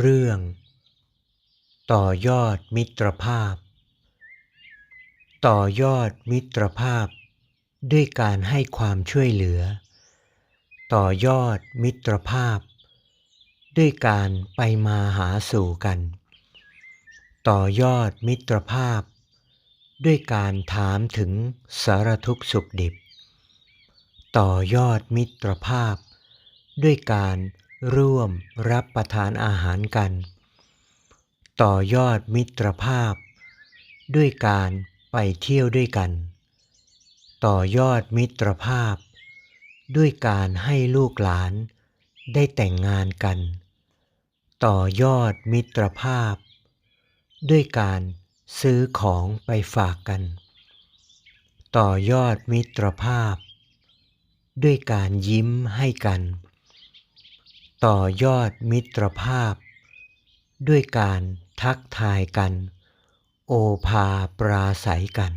เรื่อง ต่อยอดมิตรภาพ ต่อยอดมิตรภาพ ด้วยการให้ความช่วยเหลือ ต่อยอดมิตรภาพ ด้วยการไปมาหาสู่กัน ต่อยอดมิตรภาพ ด้วยการถามถึงสารทุกข์สุขดิบ ต่อยอดมิตรภาพ ด้วยการ ร่วมรับประทานอาหารกัน ต่อยอดมิตรภาพ ด้วยการไปเที่ยวด้วยกัน ต่อยอดมิตรภาพ ด้วยการให้ลูกหลานได้แต่งงานกัน ต่อยอดมิตรภาพ ด้วยการซื้อของไปฝากกัน ต่อยอดมิตรภาพ ด้วยการยิ้มให้กัน ต่อยอดมิตรภาพ ด้วยการทักทายกัน โอภาปราศัยกัน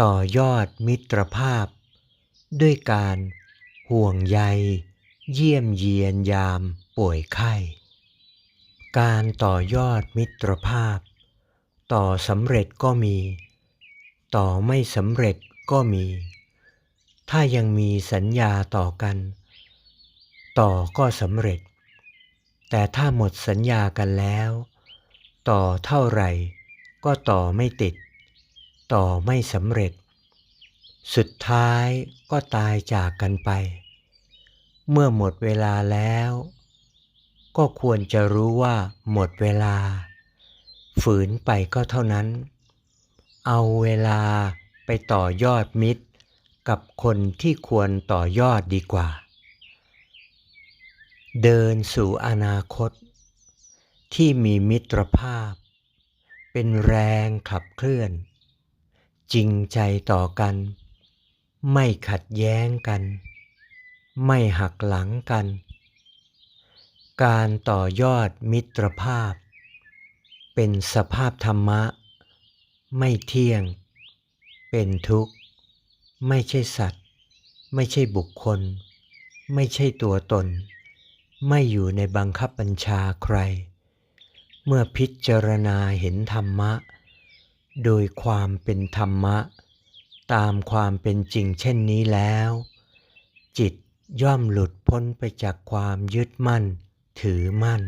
ต่อยอดมิตรภาพ ด้วยการห่วงใย เยี่ยมเยียนยามป่วยไข้ การต่อยอดมิตรภาพ ต่อสำเร็จก็มี ต่อไม่สำเร็จก็มี ถ้ายังมีสัญญาต่อกัน ต่อก็สำเร็จ แต่ถ้าหมดสัญญากันแล้ว ต่อเท่าไหร่ ก็ต่อไม่ติด ต่อไม่สำเร็จ สุดท้ายก็ตายจากกันไป เมื่อหมดเวลาแล้ว ก็ควรจะรู้ว่าหมดเวลา ฝืนไปก็เท่านั้น เอาเวลาไปต่อยอดมิตร กับคนที่ควรต่อยอดดีกว่า เดินสู่อนาคต ที่มีมิตรภาพ เป็นแรงขับเคลื่อน จริงใจต่อกัน ไม่ขัดแย้งกัน ไม่หักหลังกัน การต่อยอดมิตรภาพ เป็นสภาพธรรมะ ไม่เที่ยง เป็นทุกข์ ไม่ใช่สัตว์ ไม่ใช่บุคคล ไม่ใช่ตัวตน ไม่อยู่ในบังคับบัญชาใคร เมื่อพิจารณาเห็นธรรมะ โดยความเป็นธรรมะ ตามความเป็นจริงเช่นนี้แล้ว จิตย่อมหลุดพ้นไปจากความยึดมั่น ถือมั่น